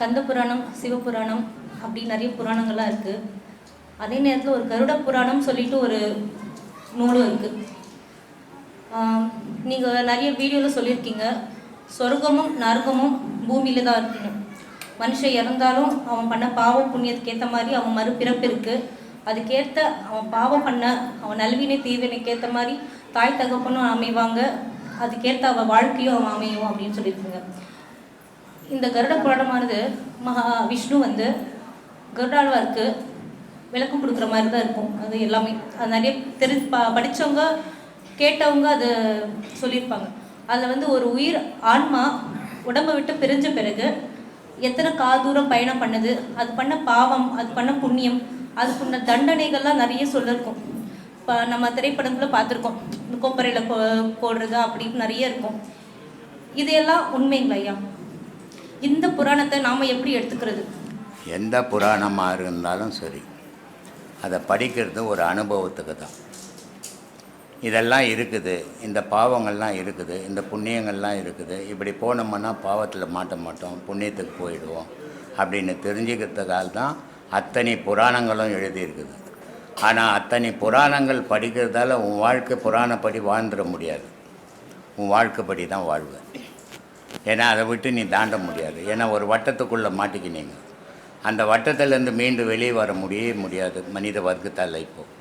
கந்த புராணம் சிவபுராணம் அப்படி நிறைய புராணங்கள்லாம் இருக்குது அதே நேரத்தில் ஒரு கருட புராணம் சொல்லிட்டு ஒரு நூலும் இருக்குது நீங்கள் நிறைய வீடியோவில் சொல்லியிருக்கீங்க. சொர்க்கமும் நரகமும் பூமியில தான் இருக்கணும் மனுஷன் இறந்தாலும் அவன் பண்ண பாவ புண்ணியத்துக்கு ஏற்ற மாதிரி அவன் மறுபிறப்பு இருக்குது அதுக்கேற்ற அவன் பாவம் பண்ண அவன் நல்வினை தீவினைக்கு ஏற்ற மாதிரி தாய் தகப்பனும் அமைவாங்க. அதுக்கேற்ற அவன் வாழ்க்கையும் அவன் அமையும் அப்படின்னு சொல்லியிருக்குங்க. இந்த கருட புராணமானது மகா விஷ்ணு வந்து கருடாழ்வாருக்கு விளக்கம் கொடுக்குற மாதிரி தான் இருக்கும். அது எல்லாமே. அது நிறைய தெரி ப படித்தவங்க கேட்டவங்க அது சொல்லியிருப்பாங்க. அதில் வந்து ஒரு உயிர் ஆன்மா உடம்பை விட்டு பிரிஞ்ச பிறகு எத்தனை காதூரம் பயணம் பண்ணுது அது பண்ண பாவம் அது பண்ண புண்ணியம் அதுக்குள்ள தண்டனைகள்லாம் நிறைய சொல்லியிருக்கும் இப்போ நம்ம திரைப்படங்களை பார்த்துருக்கோம். இந்த கொப்பரையில் போ போடுறது அப்படின்னு நிறைய இருக்கும். இதையெல்லாம் உண்மைங்களா ஐயா? இந்த புராணத்தை நாம் எப்படி எடுத்துக்கிறது? எந்த புராணமாக இருந்தாலும் சரி. அதை படிக்கிறது ஒரு அனுபவத்துக்கு தான். இதெல்லாம் இருக்குது. இந்த பாவங்கள்லாம் இருக்குது. இந்த புண்ணியங்கள்லாம் இருக்குது. இப்படி போனோம்னா பாவத்தில் மாட்ட மாட்டோம். புண்ணியத்துக்கு போயிடுவோம் அப்படின்னு தெரிஞ்சுக்கிறதுக்காக தான் அத்தனை புராணங்களும் எழுதியிருக்குது. ஆனால் அத்தனை புராணங்கள் படிக்கிறதால உன் வாழ்க்கை புராணப்படி வாழ்ந்துட முடியாது. உன் வாழ்க்கைப்படி தான் வாழ்வேன் ஏன்னா அதை விட்டு நீ தாண்ட முடியாது. ஏன்னா ஒரு வட்டத்துக்குள்ளே மாட்டிக்கினீங்க. அந்த வட்டத்திலேருந்து மீண்டும் வெளியே வர முடியவே முடியாது. மனித வர்க்கத்தால் இப்போது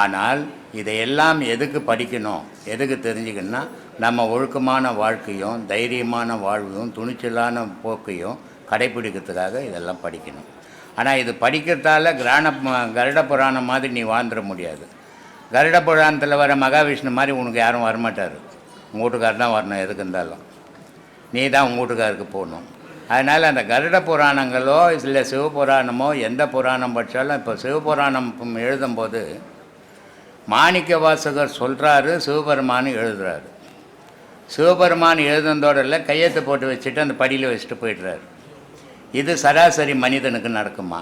ஆனால் இதையெல்லாம் எதுக்கு படிக்கணும்? எதுக்கு தெரிஞ்சுக்கணும்னா நம்ம ஒழுக்கமான வாழ்க்கையும் தைரியமான வாழ்வையும் துணிச்சலான போக்கையும் கடைப்பிடிக்கிறதுக்காக இதெல்லாம் படிக்கணும். ஆனால் இது படிக்கிறதால கிராண கருட புராணம் மாதிரி நீ வாழ்ந்துட முடியாது. கருட புராணத்தில் வர மகாவிஷ்ணு மாதிரி உனக்கு யாரும் வரமாட்டார். உங்கள் வீட்டுக்கார் தான் வரணும் எதுக்கு இருந்தாலும். நீ தான் உங்கள் வீட்டுக்காருக்கு போகணும். அதனால் அந்த கருட புராணங்களோ இல்லை சிவபுராணமோ எந்த புராணம் படித்தாலும் இப்போ சிவபுராணம் எழுதும்போது மாணிக்க வாசகர் சொல்கிறாரு சிவபெருமானு எழுதுறாரு. சிவபெருமான் எழுதுனதோட இல்லை கையெழுத்து போட்டு வச்சுட்டு அந்த படியில் வச்சுட்டு போயிடுறாரு. இது சராசரி மனிதனுக்கு நடக்குமா?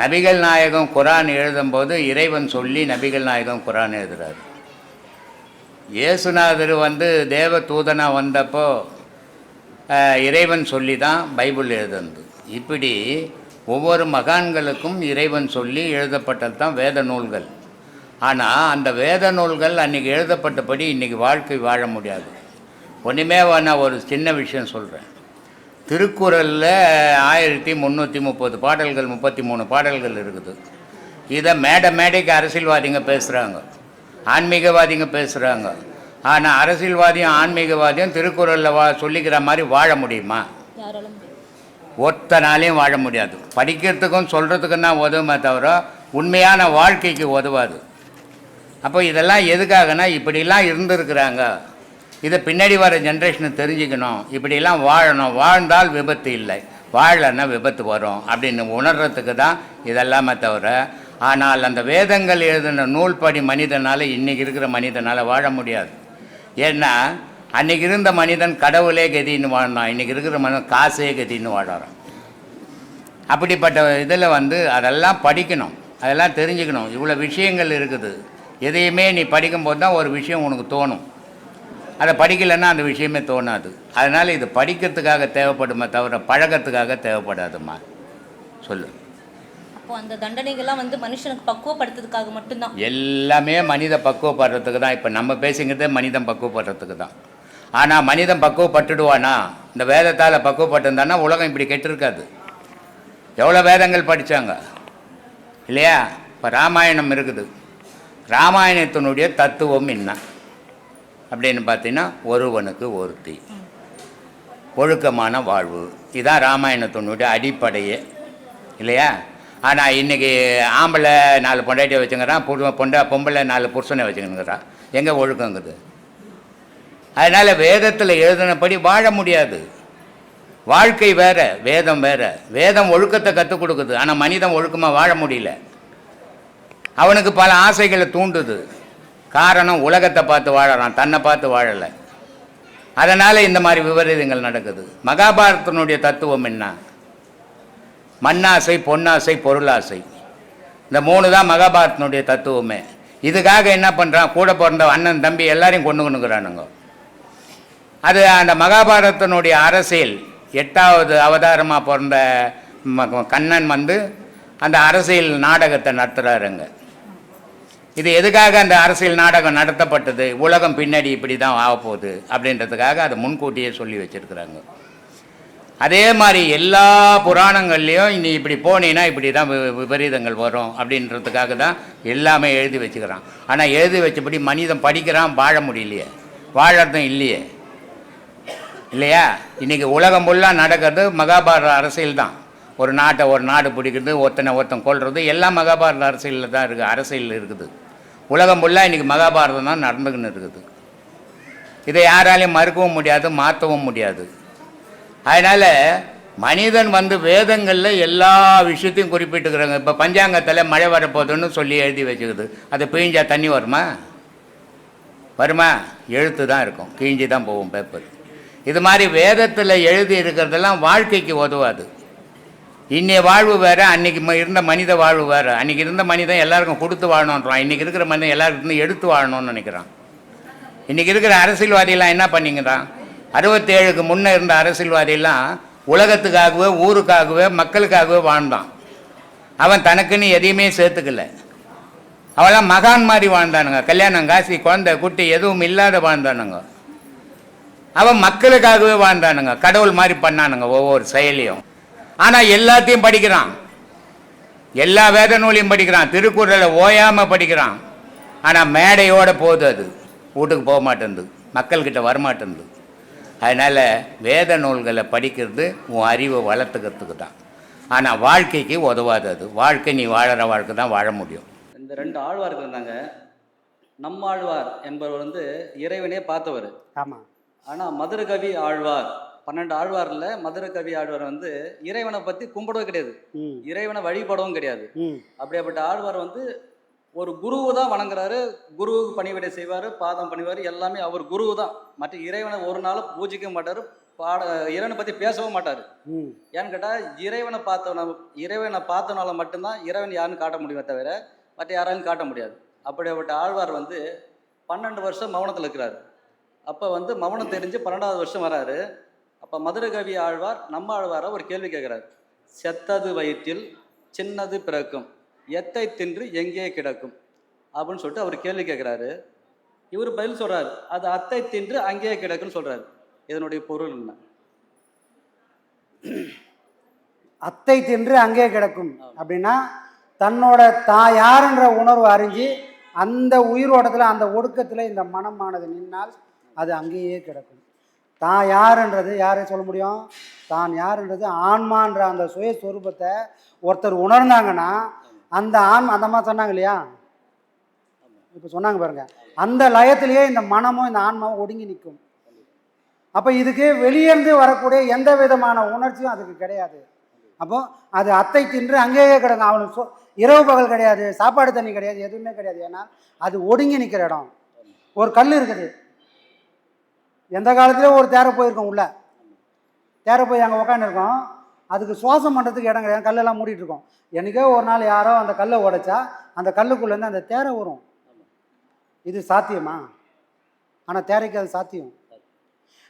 நபிகள் நாயகம் குரான் எழுதும்போது இறைவன் சொல்லி நபிகள் நாயகம் குரான் எழுதுறாரு. இயேசுநாதர் வந்து தேவ தூதனாக வந்தப்போ இறைவன் சொல்லி தான் பைபிள் எழுதுனது. இப்படி ஒவ்வொரு மகான்களுக்கும் இறைவன் சொல்லி எழுதப்பட்டது தான் வேத நூல்கள். ஆனால் அந்த வேத நூல்கள் அன்றைக்கி எழுதப்பட்டபடி இன்றைக்கி வாழ்க்கை வாழ முடியாது. ஒன்றுமே நான் ஒரு சின்ன விஷயம் சொல்கிறேன் திருக்குறளில் ஆயிரத்தி முந்நூற்றி முப்பது பாடல்கள் முப்பத்தி மூணு பாடல்கள் இருக்குது. இதை மேடை மேடைக்கு அரசியல்வாதிங்க பேசுகிறாங்க ஆன்மீகவாதிங்க பேசுகிறாங்க ஆனால் அரசியல்வாதியும் ஆன்மீகவாதியும் திருக்குறளில் வா சொல்லிக்கிற மாதிரி வாழ முடியுமா? யாராலும் ஒத்தனாலையும் வாழ முடியாது. படிக்கிறதுக்கும் சொல்கிறதுக்கும் தான் உதவுமே தவிர உண்மையான வாழ்க்கைக்கு உதவாது. அப்போ இதெல்லாம் எதுக்காகனா இப்படிலாம் இருந்திருக்கிறாங்க. இதை பின்னாடி வர ஜென்ரேஷனை தெரிஞ்சுக்கணும். இப்படிலாம் வாழணும். வாழ்ந்தால் விபத்து இல்லை. வாழலைன்னா விபத்து வரும் அப்படின்னு உணர்றதுக்கு தான் இதெல்லாமே தவிர ஆனால் அந்த வேதங்கள் எழுதின நூல்படி மனிதனால் இன்றைக்கி இருக்கிற மனிதனால் வாழ முடியாது. ஏன்னா அன்றைக்கி இருந்த மனிதன் கடவுளே கதின்னு வாழ்ந்தான் இன்றைக்கி இருக்கிற மனிதன் காசே கதின்னு வாழறான். அப்படிப்பட்ட இதில் வந்து அதெல்லாம் படிக்கணும். அதெல்லாம் தெரிஞ்சுக்கணும். இவ்வளோ விஷயங்கள் இருக்குது. எதையுமே நீ படிக்கும்போது தான் ஒரு விஷயம் உனக்கு தோணும். அதை படிக்கலைன்னா அந்த விஷயமே தோணாது. அதனால் இது படிக்கிறதுக்காக தேவைப்படுமே தவிர பழக்கத்துக்காக தேவைப்படாதும்மா. சொல்லு. அப்போ அந்த தண்டனைகள்லாம் வந்து மனுஷனுக்கு பக்குவப்படுத்துறதுக்காக மட்டும்தான். எல்லாமே மனித பக்குவப்படுறதுக்கு தான். இப்போ நம்ம பேசுங்கிறதே மனிதன் பக்குவப்படுறதுக்கு தான். ஆனால் மனிதன் பக்குவப்பட்டுடுவானா? இந்த வேதத்தால் பக்குவப்பட்டிருந்தானா உலகம் இப்படி கெட்டிருக்காது. எவ்வளோ வேதங்கள் படித்தாங்க இல்லையா? இப்போ ராமாயணம் இருக்குது. ராமாயணத்தினுடைய தத்துவம் என்ன? அப்படின்னு பார்த்தீங்கன்னா ஒருவனுக்கு ஒருத்தி. ஒழுக்கமான வாழ்வு. இதுதான் ராமாயணத்தினுடைய அடிப்படையே. இல்லையா? ஆனால் இன்றைக்கி ஆம்பளை நாலு பொண்டாட்டியை வச்சுங்கிறான் பொண்ணு பொண்டா பொம்பளை நாலு புருஷனை வச்சுங்கிறான். எங்கே ஒழுக்கங்குது? அதனால் வேதத்தில் எழுதினபடி வாழ முடியாது. வாழ்க்கை வேறு வேதம் வேறு. வேதம் ஒழுக்கத்தை கற்றுக் கொடுக்குது. ஆனால் மனிதன் ஒழுக்கமாக வாழ முடியல. அவனுக்கு பல ஆசைகளை தூண்டுது. காரணம் உலகத்தை பார்த்து வாழறான் தன்னை பார்த்து வாழலை. அதனால் இந்த மாதிரி விபரீதங்கள் நடக்குது. மகாபாரதத்தினுடைய தத்துவம் என்ன? மண்ணாசை பொன்னாசை பொருளாசை. இந்த மூணு தான் மகாபாரதத்தினுடைய தத்துவமே. இதுக்காக என்ன பண்ணுறான் கூட பிறந்த அண்ணன் தம்பி எல்லாரையும் கொண்டு கொண்டுக்கிறானுங்க அது அந்த மகாபாரதத்தினுடைய அரசியல். எட்டாவது அவதாரமாக பிறந்த ம- கண்ணன் வந்து அந்த அரசியல் நாடகத்தை நடத்துகிறாருங்க இது எதுக்காக அந்த அரசியல் நாடகம் நடத்தப்பட்டது? உலகம் பின்னாடி இப்படி தான் ஆகப்போகுது அப்படின்றதுக்காக அதை முன்கூட்டியே சொல்லி வச்சுருக்குறாங்க. அதே மாதிரி எல்லா புராணங்கள்லேயும் நீ இப்படி போனீங்கன்னா இப்படி தான் வி- விபரீதங்கள் வரும் அப்படின்றதுக்காக தான் எல்லாமே எழுதி வச்சுக்கிறான். ஆனால் எழுதி வச்சபடி மனிதன் படிக்கிறான் வாழ முடியலையே. வாழறதும் இல்லையே. இல்லையா? இன்றைக்கி உலகம் ஃபுல்லாக நடக்கிறது மகாபாரத அரசியல் தான். ஒரு நாட்டை ஒரு நாடு பிடிக்கிறது ஒருத்தனை ஒருத்தன் கொள்வது எல்லாம் மகாபாரத அரசியலில் தான் இருக்குது அரசியல் இருக்குது. உலகம் ஃபுல்லாக இன்றைக்கி மகாபாரதம் தான் நடந்துக்கின்னு இருக்குது. இதை யாராலையும் மறுக்கவும் முடியாது மாற்றவும் முடியாது. அதனால் மனிதன் வந்து வேதங்களில் எல்லா விஷயத்தையும் குறிப்பிட்டுக்கிறாங்க. இப்போ பஞ்சாங்கத்தில் மழை வரப்போகுதுன்னு சொல்லி எழுதி வச்சுக்குது. அது பிழிஞ்சா தண்ணி வருமா? வருமா? எழுத்து தான் இருக்கும். கிழிஞ்சி தான் போகும் பேப்பர் இது மாதிரி வேதத்தில் எழுதி இருக்கிறதெல்லாம் வாழ்க்கைக்கு உதவாது. இன்றைய வாழ்வு வேறு அன்னைக்கு ம- இருந்த மனித வாழ்வு வேறு. அன்றைக்கி இருந்த மனிதன் எல்லாருக்கும் கொடுத்து வாழணுன்றான் இன்றைக்கி இருக்கிற மனிதன் எல்லாருக்கும் எடுத்து வாழணும்னு நினைக்கிறான். இன்றைக்கி இருக்கிற அரசியல்வாதியெல்லாம் என்ன அறுபத்தேழுக்கு முன்னே இருந்த அரசியல்வாதியெல்லாம் உலகத்துக்காகவே ஊருக்காகவே மக்களுக்காகவே வாழ்ந்தான். அவன் தனக்குன்னு எதையுமே சேர்த்துக்கல. அவெல்லாம் மகான் மாதிரி வாழ்ந்தானுங்க. கல்யாணம் காசி குழந்தை குட்டி எதுவும் இல்லாத வாழ்ந்தானுங்க. அவன் மக்களுக்காகவே வாழ்ந்தானுங்க. கடவுள் மாதிரி பண்ணானுங்க ஒவ்வொரு செயலையும். ஆனால் எல்லாத்தையும் படிக்கிறான். எல்லா வேத நூலையும் படிக்கிறான். திருக்குறளை ஓயாமல் படிக்கிறான். ஆனால் மேடையோட போகுது அது. வீட்டுக்கு போக மாட்டேங்குது மக்கள்கிட்ட வரமாட்டேங்குது அதனால் வேத நூல்களை படிக்கிறது உன் அறிவை வளர்த்துக்கிறதுக்கு தான். ஆனால் வாழ்க்கைக்கு உதவாது அது. வாழ்க்கை நீ வாழற வாழ்க்கை தான் வாழ முடியும். இந்த ரெண்டு ஆழ்வார்கள் இருந்தாங்க. நம்மாழ்வார் என்பவர் வந்து இறைவனே பார்த்தவர். ஆமாம் ஆனால் மதுரகவி ஆழ்வார் பன்னெண்டு ஆழ்வாரில் மதுரகவி ஆழ்வார் வந்து இறைவனை பற்றி கும்பிடவும் கிடையாது. ம். இறைவனை வழிபடவும் கிடையாது. ம். அப்படியாப்பட்ட ஆழ்வார் வந்து ஒரு குருவை தான் வணங்குறாரு குருவுக்கு பணிவிடை செய்வார் பாதம் பணிவார் எல்லாமே அவர் குருவு தான். மற்ற இறைவனை ஒரு நாள் பூஜிக்க மாட்டார் பாட இறைவனை பற்றி பேசவும் மாட்டார். ஏன்னு கேட்டால் இறைவனை பார்த்தவன இறைவனை பார்த்தனால மட்டும்தான் இறைவன் யாருன்னு காட்ட முடியுமே தவிர மற்ற யாராலும் காட்ட முடியாது. அப்படிப்பட்ட ஆழ்வார் வந்து பன்னெண்டு வருஷம் மௌனத்தில் இருக்கிறார். அப்போ வந்து மௌனம் தெரிஞ்சு பன்னெண்டாவது வருஷம் வராரு. அப்போ மதுரகவி ஆழ்வார் நம்ம ஆழ்வாரை ஒரு கேள்வி கேட்குறாரு செத்தது வயிற்றில் சின்னது பிறக்கும். எத்தை தின்று எங்கே கிடக்கும்? அப்படின்னு சொல்லிட்டு அவர் கேள்வி கேட்குறாரு. இவர் பதில் சொல்கிறார் அது அத்தை தின்று அங்கேயே கிடக்குன்னு சொல்கிறார் இதனுடைய பொருள் என்ன? அத்தை தின்று அங்கே கிடக்கும். அப்படின்னா தன்னோட தான் யாருன்ற உணர்வு அறிஞ்சு அந்த உயிரோட்டத்தில் அந்த ஒடுக்கத்தில் இந்த மனமானது நின்னால் அது அங்கேயே கிடக்கும். தான் யாருன்றது யாரை சொல்ல முடியும்? தான் யாருன்றது ஆன்மான்ற அந்த சுயஸ்வரூபத்தை ஒருத்தர் உணர்ந்தாங்கன்னா அந்த ஆன் அந்த மாதிரி சொன்னாங்க இல்லையா? இப்போ சொன்னாங்க பாருங்க. அந்த லயத்திலேயே இந்த மனமும் இந்த ஆன்மாவும் ஒடுங்கி நிற்கும். அப்போ இதுக்கு வெளியேந்து வரக்கூடிய எந்த விதமான உணர்ச்சியும் அதுக்கு கிடையாது. அப்போ அது அத்தை தின்று அங்கேயே கிடக்கும். அவனுக்கு சொ இரவு பகல் கிடையாது சாப்பாடு தண்ணி கிடையாது எதுவுமே கிடையாது. ஏன்னா அது ஒடுங்கி நிற்கிற இடம். ஒரு கல் இருக்குது. எந்த காலத்துலேயும் ஒரு தேரை போயிருக்கோம் உள்ள. தேரை போய் அங்கே உக்காந்துருக்கோம். அதுக்கு சுவாசம் பண்ணுறதுக்கு இடம் கிடையாது. கல்லெல்லாம் மூடிட்டு இருக்கோம். எனக்கே ஒரு நாள் யாரோ அந்த கல்லை உடைச்சா அந்த கல்லுக்குள்ளேருந்து அந்த தேரை வரும் இது சாத்தியமா? ஆனால் தேரைக்கு அது சாத்தியம்.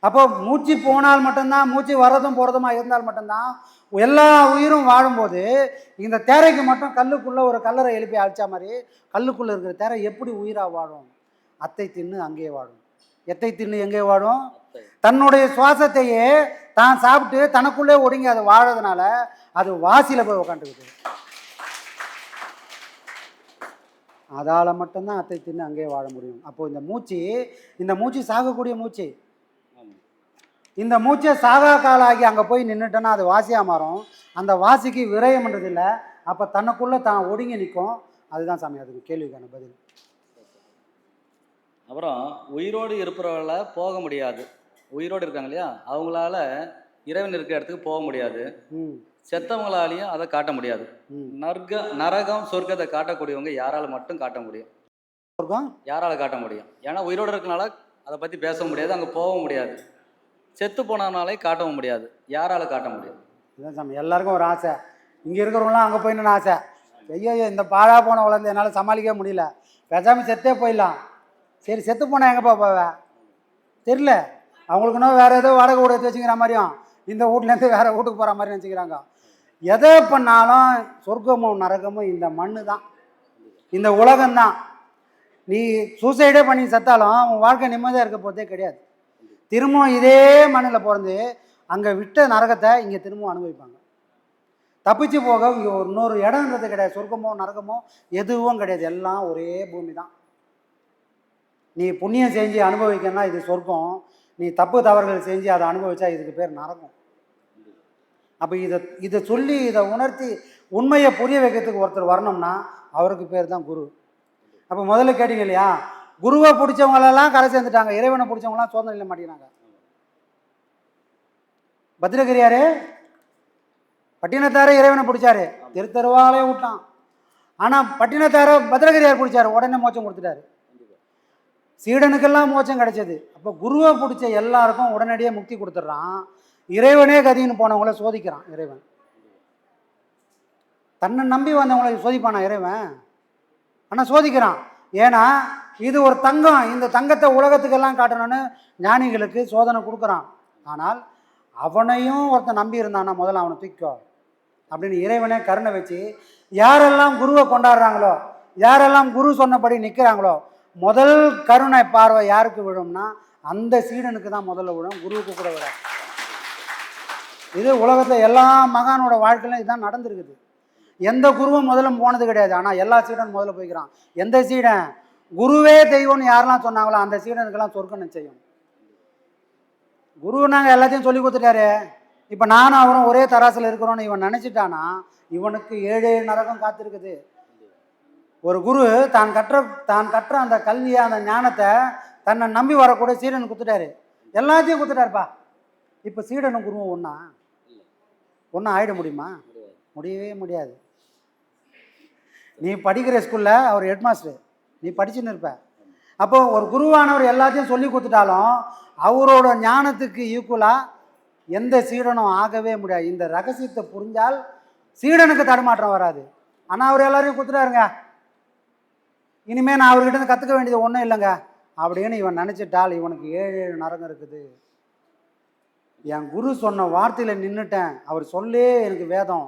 அப்போ மூச்சு போனால் மட்டும்தான் மூச்சு வர்றதும் போகிறதுமா இருந்தால் மட்டும்தான் எல்லா உயிரும் வாழும்போது இந்த தேரைக்கு மட்டும் கல்லுக்குள்ளே ஒரு கல்லறை எழுப்பி அழிச்சா மாதிரி கல்லுக்குள்ளே இருக்கிற தேரை எப்படி உயிராக வாழும்? அத்தை தின்னு அங்கேயே வாழும். எத்தை தின்னு எங்கே வாழும்? தன்னுடைய சுவாசத்தையே தான் சாப்பிட்டு தனக்குள்ளே ஒடுங்கி அது வாழறதுனால அது வாசியில் போய் உக்காந்துக்குது. அதால் மட்டும்தான் அத்தை தின்னு அங்கேயே வாழ முடியும். அப்போ இந்த மூச்சு இந்த மூச்சு சாகக்கூடிய மூச்சு. இந்த மூச்சை சாகா காலாகி அங்கே போய் நின்றுட்டோன்னா அது வாசியாக மாறும். அந்த வாசிக்கு விரயம்ன்றது இல்லை அப்போ தனக்குள்ளே தான் ஒடுங்கி நிற்கும். அதுதான் சாமி அதுக்கு கேள்விக்கான பதில். அப்புறம் உயிரோடு இருப்பவர்கள போக முடியாது. உயிரோடு இருக்காங்க இல்லையா? அவங்களால இறைவன் இருக்கிற இடத்துக்கு போக முடியாது. செத்தவங்களாலையும் அதை காட்ட முடியாது. நர்க நரகம் சொர்க்கத்தை காட்டக்கூடியவங்க யாரால மட்டும் காட்ட முடியும். யாரால காட்ட முடியும்? ஏன்னா உயிரோடு இருக்கனால அதை பற்றி பேச முடியாது அங்கே போகவும் முடியாது. செத்து போனதுனாலே காட்டவும் முடியாது. யாரால காட்ட முடியும்? இதுதான் சாமி எல்லாருக்கும் ஒரு ஆசை. இங்கே இருக்கிறவங்களாம் அங்கே போயிடணும்னு ஆசை. ஐயோ இந்த பாழா போன குழந்தை என்னால் சமாளிக்கவே முடியல. பேசாமல் செத்தே போயிடலாம். சரி செத்து போனால் எங்கேப்பா போவ? தெரியல. அவங்களுக்குன்னா வேறு ஏதோ வாடகை வீடு எடுத்து வச்சுக்கிற மாதிரியும் இந்த வீட்லேருந்து வேறு வீட்டுக்கு போகிற மாதிரி நினச்சிக்கிறாங்க. எதை பண்ணாலும் சொர்க்கமும் நரகமும் இந்த மண்ணு தான் இந்த உலகம்தான். நீ சூசைடே பண்ணி செத்தாலும் உன் வாழ்க்கை நிம்மதியாக இருக்க போதே கிடையாது. திரும்பவும் இதே மண்ணில் பிறந்து அங்கே விட்ட நரகத்தை இங்கே திரும்பவும் அனுபவிப்பாங்க. தப்பிச்சு போக இங்கே ஒரு இன்னொரு இடம்ன்றது கிடையாது. சொர்க்கமோ நரகமோ எதுவும் கிடையாது. எல்லாம் ஒரே பூமி தான் நீ புண்ணியம் செஞ்சு அனுபவிக்கணும்னா இது சொர்க்கம். நீ தப்பு தவறுகள் செஞ்சு அதை அனுபவிச்சா இதுக்கு பேர் நரகம். அப்போ இதை இதை சொல்லி இதை உணர்த்தி உண்மையை புரிய வைக்கிறதுக்கு ஒருத்தர் வரணும்னா அவருக்கு பேர் தான் குரு. அப்போ முதல்ல கேட்டீங்க இல்லையா? குருவை பிடிச்சவங்களெல்லாம் கரை சேர்ந்துட்டாங்க. இறைவனை பிடிச்சவங்களாம் சோதனையில் மாட்டேங்கிறாங்க. பத்திரகிரியாரு பட்டினத்தார இறைவனை பிடிச்சாரு. திருத்தருவாலே விட்டான். ஆனால் பட்டினத்தார பத்திரகிரியார் பிடிச்சாரு. உடனே மோச்சம் கொடுத்துட்டாரு. சீடனுக்கெல்லாம் மோட்சம் கிடைச்சது. அப்போ குருவை பிடிச்ச எல்லாருக்கும் உடனடியாக முக்தி கொடுத்துட்றான். இறைவனே கதின்னு போனவங்கள சோதிக்கிறான் இறைவன். தன்னை நம்பி வந்தவங்களை சோதிப்பானா இறைவன்? ஆனால் சோதிக்கிறான். ஏன்னா இது ஒரு தங்கம். இந்த தங்கத்தை உலகத்துக்கெல்லாம் காட்டணும்னு ஞானிகளுக்கு சோதனை கொடுக்குறான். ஆனால் அவனையும் ஒருத்தன் நம்பி இருந்தானா முதல்ல அவனை தூக்கோ அப்படின்னு இறைவனே கருணை வச்சு யாரெல்லாம் குருவை கொண்டாடுறாங்களோ யாரெல்லாம் குரு சொன்னபடி நிற்கிறாங்களோ முதல் கருணை பார்வை யாருக்கு விழும்னா அந்த சீடனுக்கு தான் முதல்ல விழும் குருவுக்கு கூட விட இது உலகத்தில் எல்லா மகானோட வாழ்க்கையிலும் இதுதான் நடந்திருக்குது. எந்த குருவும் முதல்ல போனது கிடையாது. ஆனால் எல்லா சீடனும் முதல்ல போய்க்கிறான். எந்த சீடன்? குருவே தெய்வம்னு யாரெல்லாம் சொன்னாங்களோ அந்த சீடனுக்கெல்லாம் சொர்க்க நிச்சயம். குரு நாங்கள் எல்லாத்தையும் சொல்லி கொடுத்துட்டாரு. இப்போ நானும் அவரும் ஒரே தராசில் இருக்கிறோன்னு இவன் நினச்சிட்டானா இவனுக்கு ஏழு ஏழு நரகம் காத்திருக்குது. ஒரு குரு தான் கற்ற தான் கற்ற அந்த கல்வியை அந்த ஞானத்தை தன்னை நம்பி வரக்கூடிய சீடன் கொடுத்துட்டாரு எல்லாத்தையும் கொடுத்துட்டாருப்பா இப்போ சீடனும் குருவும் ஒன்றா ஒன்றும் ஆகிட முடியுமா? முடியவே முடியாது. நீ படிக்கிற ஸ்கூலில் அவர் ஹெட்மாஸ்டர் நீ படிச்சுன்னு இருப்ப. அப்போ ஒரு குருவானவர் எல்லாத்தையும் சொல்லி கொடுத்துட்டாலும் அவரோட ஞானத்துக்கு ஈக்குவலாக எந்த சீடனும் ஆகவே முடியாது. இந்த ரகசியத்தை புரிஞ்சால் சீடனுக்கு தடுமாற்றம் வராது. ஆனால் அவர் எல்லாரையும் கொடுத்துட்டாருங்க இனிமேல் நான் அவர்கிட்ட கற்றுக்க வேண்டியது ஒன்றும் இல்லைங்க. அப்படின்னு இவன் நினச்சிட்டால் இவனுக்கு ஏழு ஏழு நரகம் இருக்குது. என் குரு சொன்ன வார்த்தையில் நின்றுட்டேன் அவர் சொல்லே எனக்கு வேதம்.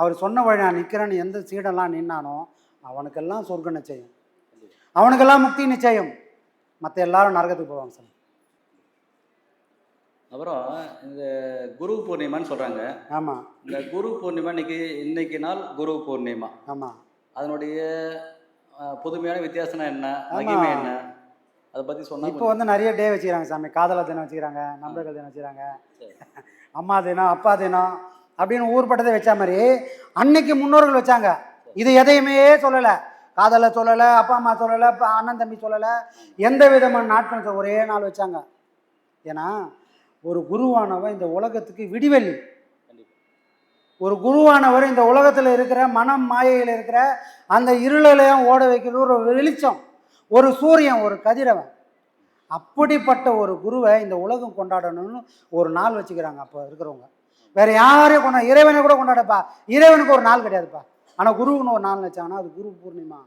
அவர் சொன்ன வழி நான் நிற்கிறேன்னு எந்த சீடெல்லாம் நின்னானோ அவனுக்கெல்லாம் சொர்க்க நிச்சயம். அவனுக்கெல்லாம் முக்தி நிச்சயம். மற்ற எல்லாரும் நரகத்துக்கு போவாங்க சார். அப்புறம் இந்த குரு பூர்ணிமான்னு சொல்கிறாங்க ஆமாம் இந்த குரு பூர்ணிமா இன்னைக்கு இன்னைக்கு நாள் குரு பூர்ணிமா. ஆமாம் அதனுடைய புதுமையான வித்தியாசம் என்ன. மகிமை என்ன? அதை பற்றி இப்போ சொன்னால் வந்து நிறைய டே வச்சுக்கிறாங்க சாமி. காதலர் தினம் வச்சுக்கிறாங்க நண்பர்கள் தினம் வச்சுக்கிறாங்க. அம்மா தினம் அப்பா தினம் அப்படின்னு ஊர்பட்டதை வச்ச மாதிரி அன்னைக்கு முன்னோர்கள் வச்சாங்க. இது எதையுமே சொல்லலை. காதலை சொல்லலை அப்பா அம்மா சொல்லலை அண்ணன் தம்பி சொல்லலை. எந்த விதமான நாட்கள் ஒரே நாள் வச்சாங்க? ஏன்னா ஒரு குருவானவன் இந்த உலகத்துக்கு விடிவெள்ளி. ஒரு குருவானவர் இந்த உலகத்தில் இருக்கிற மனம் மாயையில் இருக்கிற அந்த இருளையும் ஓட வைக்கிற ஒரு வெளிச்சம் ஒரு சூரியன் ஒரு கதிரவன். அப்படிப்பட்ட ஒரு குருவை இந்த உலகம் கொண்டாடணும்னு ஒரு நாள் வச்சுக்கிறாங்க அப்போ இருக்கிறவங்க. வேற யாரையும் கொண்டா இறைவனை கூட கொண்டாடப்பா. இறைவனுக்கு ஒரு நாள் கிடையாதுப்பா. ஆனால் குருவுன்னு ஒரு நாள் வச்சாங்கன்னா அது குரு பூர்ணிமா.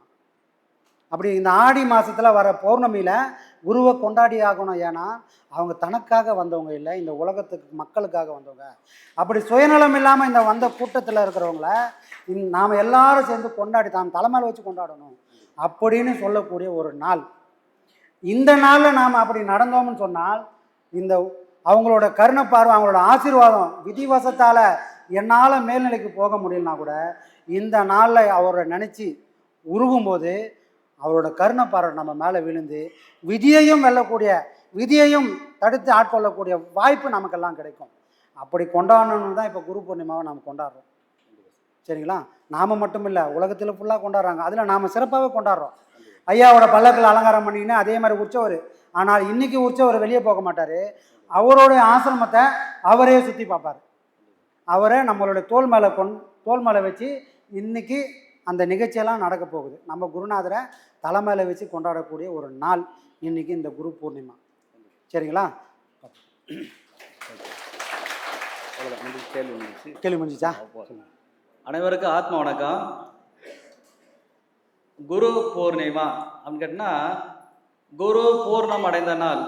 அப்படி இந்த ஆடி மாதத்தில் வர பௌர்ணமியில் குருவை கொண்டாடி ஆகணும் ஏன்னா அவங்க தனக்காக வந்தவங்க இல்லை இந்த உலகத்துக்கு மக்களுக்காக வந்தவங்க. அப்படி சுயநலம் இல்லாமல் இந்த வந்த கூட்டத்தில் இருக்கிறவங்கள இந் நாம் எல்லாரும் சேர்ந்து கொண்டாடி தாம் தலைமையில் வச்சு கொண்டாடணும் அப்படின்னு சொல்லக்கூடிய ஒரு நாள். இந்த நாளில் நாம் அப்படி நடந்தோம்னு சொன்னால் இந்த அவங்களோட கருணை பார்வை அவங்களோட ஆசீர்வாதம் விதிவசத்தால் என்னால் மேல்நிலைக்கு போக முடியலனா கூட இந்த நாளில் அவரை நினச்சி உருகும்போது அவரோட கருணை பார்வை நம்ம மேலே விழுந்து விதியையும் வெல்லக்கூடிய விதியையும் தடுத்து ஆட்கொள்ளக்கூடிய வாய்ப்பு நமக்கெல்லாம் கிடைக்கும். அப்படி கொண்டாடணும்னு தான் இப்போ குரு பூர்ணிமாவை நாம் கொண்டாடுறோம். சரிங்களா? நாம் மட்டும் இல்லை உலகத்தில் ஃபுல்லாக கொண்டாடுறாங்க. அதில் நாம் சிறப்பாகவே கொண்டாடுறோம். ஐயாவோட பல்லக்கில் அலங்காரம் பண்ணிக்கின்னு அதே மாதிரி உற்சவர். ஆனால் இன்றைக்கி உற்சவர் வெளியே போக மாட்டார். அவருடைய ஆசிரமத்தை அவரே சுற்றி பார்ப்பார். அவரை நம்மளுடைய தோல் மேலே கொண் தோல் மேலே வச்சு இன்னைக்கு அந்த நிகழ்ச்சியெல்லாம் நடக்க போகுது. நம்ம குருநாதரை தலைமையில் வச்சு கொண்டாடக்கூடிய ஒரு நாள் இன்னைக்கு இந்த குரு பூர்ணிமா. சரிங்களா? கேள்வி முடிஞ்சு கேள்வி கேள்வி முடிஞ்சிச்சா? அனைவருக்கும் ஆத்ம வணக்கம். குரு பூர்ணிமா அப்படின்னு கேட்டால் குரு பூர்ணம் அடைந்த நாள்.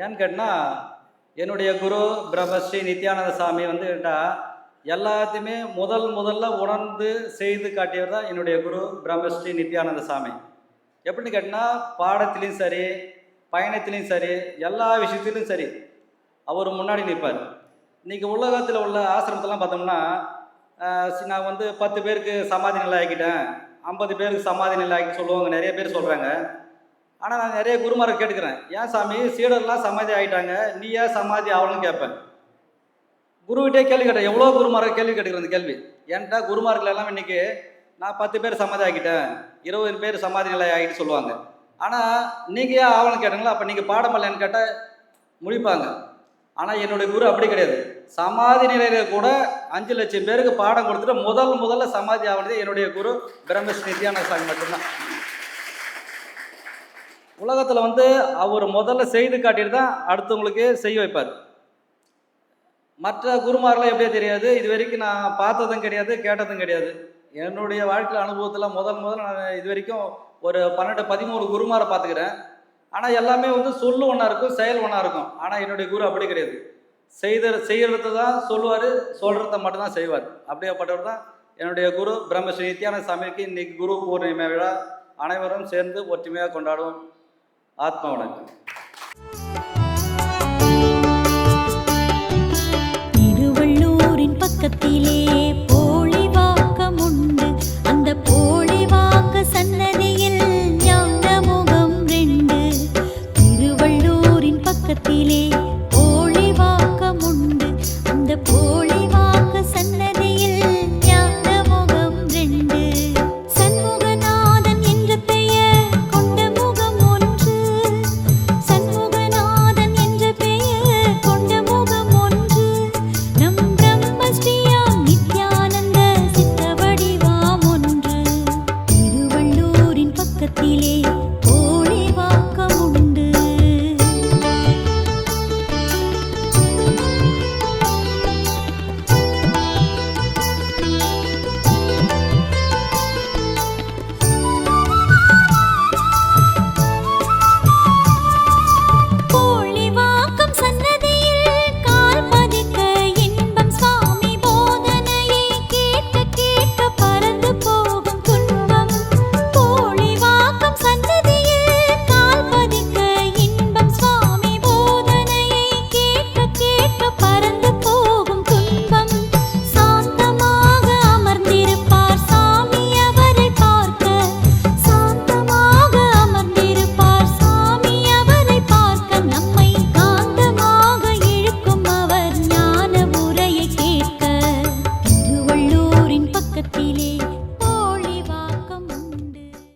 ஏன்னு கேட்டால் என்னுடைய குரு பிரம்மஸ்ரீ நித்யானந்த சாமி வந்து கேட்டால் எல்லாத்தையுமே முதல் முதல்ல உணர்ந்து செய்து காட்டியவர் தான் என்னுடைய குரு பிரம்மஸ்ரீ நித்யானந்த சாமி. எப்படின்னு கேட்டால் பாடத்துலேயும் சரி பயணத்துலேயும் சரி எல்லா விஷயத்துலையும் சரி அவர் முன்னாடி நிற்பார். இன்றைக்கி உலகத்தில் உள்ள ஆசிரமத்தெல்லாம் பார்த்தோம்னா சி- நான் வந்து பத்து பேருக்கு சமாதி நிலை ஆக்கிட்டேன் ஐம்பது பேருக்கு சமாதி நிலை ஆக்கி சொல்லுவாங்க நிறைய பேர் சொல்கிறாங்க ஆனால் நான் நிறைய குருமாரை கேட்டுக்கிறேன். ஏன் சாமி சீடர்லாம் சமாதி ஆகிட்டாங்க நீ ஏன் சமாதி ஆகணும்னு கேட்பேன். குருவிட்டே கேள்வி கேட்டேன். எவ்வளோ குருமாரை கேள்வி கேட்டுக்கிற அந்த கேள்வி. ஏன்டா குருமார்கள் எல்லாம் இன்னைக்கு நான் பத்து பேர் சமாதி ஆக்கிட்டேன். இருபது பேர் சமாதி நிலை ஆகிட்டு சொல்லுவாங்க. ஆனால் நீங்கள் ஏன் ஆவணம் கேட்டீங்களா? அப்போ நீங்கள் பாடம் இல்லைன்னு கேட்டால் முடிப்பாங்க ஆனால் என்னுடைய குரு அப்படி கிடையாது. சமாதி நிலையில கூட அஞ்சு லட்சம் பேருக்கு பாடம் கொடுத்துட்டு முதல் முதல்ல சமாதி ஆகிறது என்னுடைய குரு பிரம்மஸ்ரீ நித்யானந்த சாமி மட்டும்தான். உலகத்தில் வந்து அவர் முதல்ல செய்து காட்டிட்டு தான் அடுத்தவங்களுக்கு செய்ய வைப்பார். மற்ற குருமாரெலாம் எப்படியே தெரியாது. இது வரைக்கும் நான் பார்த்ததும் கிடையாது கேட்டதும் கிடையாது. என்னுடைய வாழ்க்கையில் அனுபவத்தில் முதல் முதல் நான் இது வரைக்கும் ஒரு பன்னெண்டு பதிமூணு குருமாரை பார்த்துக்கிறேன். ஆனால் எல்லாமே வந்து சொல்லு ஒன்றா இருக்கும் செயல் ஒன்றா இருக்கும். ஆனால் என்னுடைய குரு அப்படி கிடையாது. செய்த செய்கிறது தான் சொல்லுவார் சொல்கிறத மட்டும்தான் செய்வார். அப்படியேப்பட்டவர் தான் என்னுடைய குரு. பிரம்மஸ்ரீ நித்யானந்த சாமிக்கு இன்னைக்கு குரு பூர்ணிமா விழா அனைவரும் சேர்ந்து ஒற்றுமையாக கொண்டாடுவோம். ஆத்மா வணக்கம்.